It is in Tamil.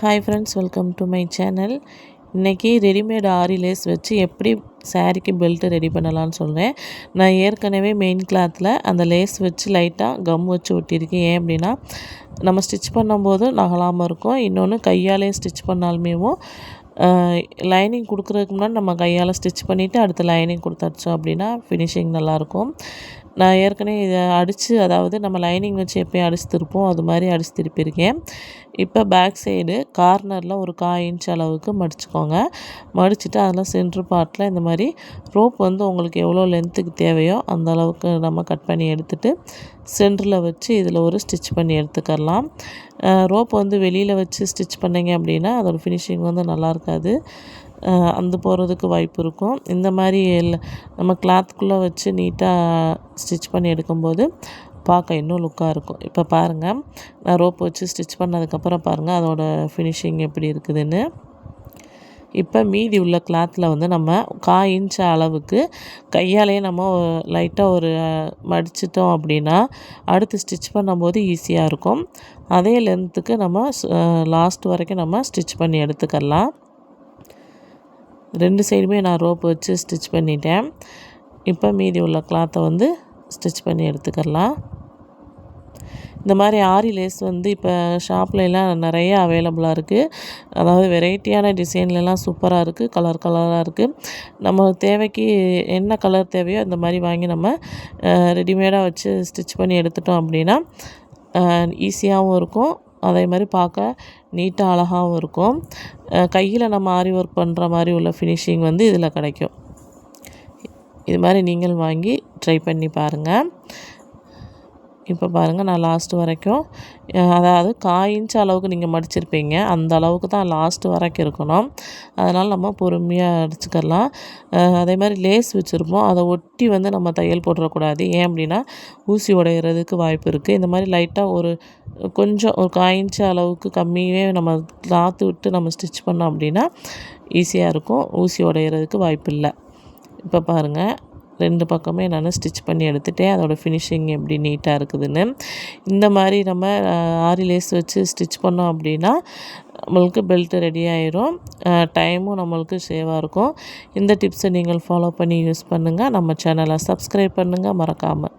Hi friends welcome to my channel இன்றைக்கி ரெடிமேட் ஆரி லேஸ் வச்சு எப்படி சாரீக்கு பெல்ட்டு ரெடி பண்ணலான்னு சொல்கிறேன் நான் ஏற்கனவே மெயின் கிளாத்தில் அந்த லேஸ் வச்சு லைட்டாக கம் வச்சு ஒட்டியிருக்கேன். ஏன் அப்படின்னா நம்ம ஸ்டிச் பண்ணும்போது நகலாமல் இருக்கும். இன்னொன்று கையாலே ஸ்டிச் பண்ணாலுமேவும் லைனிங் கொடுக்குறதுக்கு முன்னாடி நம்ம கையால் ஸ்டிச் பண்ணிவிட்டு அடுத்து லைனிங் கொடுத்தாச்சோம் அப்படின்னா ஃபினிஷிங் நல்லாயிருக்கும் நான் ஏற்கனவே இதை அடித்து அதாவது நம்ம லைனிங் வச்சு எப்போயும் அடித்து திருப்போம் அது மாதிரி அடித்து திருப்பியிருக்கேன் இப்போ பேக் சைடு கார்னரில் ஒரு காய் இன்ச் அளவுக்கு மடிச்சுக்கோங்க. மடிச்சுட்டு அதில் சென்ட்ரு பார்ட்டில் இந்த மாதிரி ரோப் வந்து உங்களுக்கு எவ்வளோ லென்த்துக்கு தேவையோ அந்த அளவுக்கு நம்ம கட் பண்ணி எடுத்துகிட்டு சென்டரில் வச்சு இதில் ஒரு ஸ்டிச் பண்ணி எடுத்துக்கலாம் ரோப் வந்து வெளியில் வச்சு ஸ்டிச் பண்ணிங்க அப்படின்னா அதோடய ஃபினிஷிங் வந்து நல்லா இருக்காது. அந்து போகிறதுக்கு வாய்ப்பு இருக்கும். இந்த மாதிரி நம்ம கிளாத்துக்குள்ளே வச்சு நீட்டாக ஸ்டிச் பண்ணி எடுக்கும்போது பார்க்க இன்னும் லுக்காக இருக்கும். இப்போ பாருங்கள் நான் ரோப் வச்சு ஸ்டிச் பண்ணதுக்கப்புறம் பாருங்கள் அதோடய ஃபினிஷிங் எப்படி இருக்குதுன்னு. இப்போ மீதி உள்ள கிளாத்தில் வந்து நம்ம கா இன்ச் அளவுக்கு கையாலேயே நம்ம லைட்டாக ஒரு மடிச்சிட்டோம் அப்படின்னா அடுத்து ஸ்டிச் பண்ணும்போது ஈஸியாக இருக்கும். அதே லென்த்துக்கு நம்ம லாஸ்ட் வரைக்கும் நம்ம ஸ்டிச் பண்ணி எடுத்துக்கலாம் ரெண்டு சைடுமே நான் ரோப் வச்சு ஸ்டிச் பண்ணிட்டேன். இப்போ மீதி உள்ள கிளாத்தை வந்து ஸ்டிச் பண்ணி எடுத்துக்கலாம் இந்த மாதிரி ஆரி லேஸ் வந்து இப்போ ஷாப்லலாம் நிறைய அவைலபிளாக இருக்குது அதாவது வெரைட்டியான டிசைன்லலாம் சூப்பராக இருக்குது கலர் கலராக இருக்குது நம்ம தேவைக்கு என்ன கலர் தேவையோ அந்த மாதிரி வாங்கி நம்ம ரெடிமேடாக வச்சு ஸ்டிச் பண்ணி எடுத்துட்டோம் அப்படின்னா ஈஸியாகவும் இருக்கும். அதே மாதிரி பார்க்க நீட்டாக அழகாகவும் இருக்கும். கையில் நம்ம ஆரி ஒர்க் பண்ணுற மாதிரி உள்ள ஃபினிஷிங் வந்து இதில் கிடைக்கும். இது மாதிரி நீங்கள் வாங்கி ட்ரை பண்ணி பாருங்கள் இப்போ பாருங்கள் நான் லாஸ்ட்டு வரைக்கும் அதாவது காய் அளவுக்கு நீங்கள் மடிச்சிருப்பீங்க. அந்த அளவுக்கு தான் லாஸ்ட்டு வரைக்கும் இருக்கணும். அதனால் நம்ம பொறுமையாக அடிச்சுக்கலாம். அதே மாதிரி லேஸ் வச்சுருப்போம். அதை ஒட்டி வந்து நம்ம தையல் போட்டுறக்கூடாது. ஏன் அப்படின்னா ஊசி உடையிறதுக்கு வாய்ப்பு இருக்குது இந்த மாதிரி லைட்டாக ஒரு கொஞ்சம் ஒரு காயின்ச்ச அளவுக்கு கம்மியே நம்ம கிளாத்து விட்டு நம்ம ஸ்டிச் பண்ணோம் அப்படின்னா ஈஸியாக இருக்கும். ஊசி உடையிறதுக்கு வாய்ப்பு இல்லை. இப்போ பாருங்கள் ரெண்டு பக்கமே நான் ஸ்டிச் பண்ணி எடுத்துட்டேன். அதோடய ஃபினிஷிங் எப்படி நீட்டாக இருக்குதுன்னு. இந்த மாதிரி நம்ம ஆரி லேஸ் வச்சு ஸ்டிச் பண்ணோம் அப்படின்னா நம்மளுக்கு பெல்ட்டு ரெடி ஆயிரும். டைமும் நம்மளுக்கு சேவாக இருக்கும். இந்த டிப்ஸை நீங்கள் ஃபாலோ பண்ணி யூஸ் பண்ணுங்கள் நம்ம சேனலை சப்ஸ்கிரைப் பண்ணுங்கள் மறக்காமல்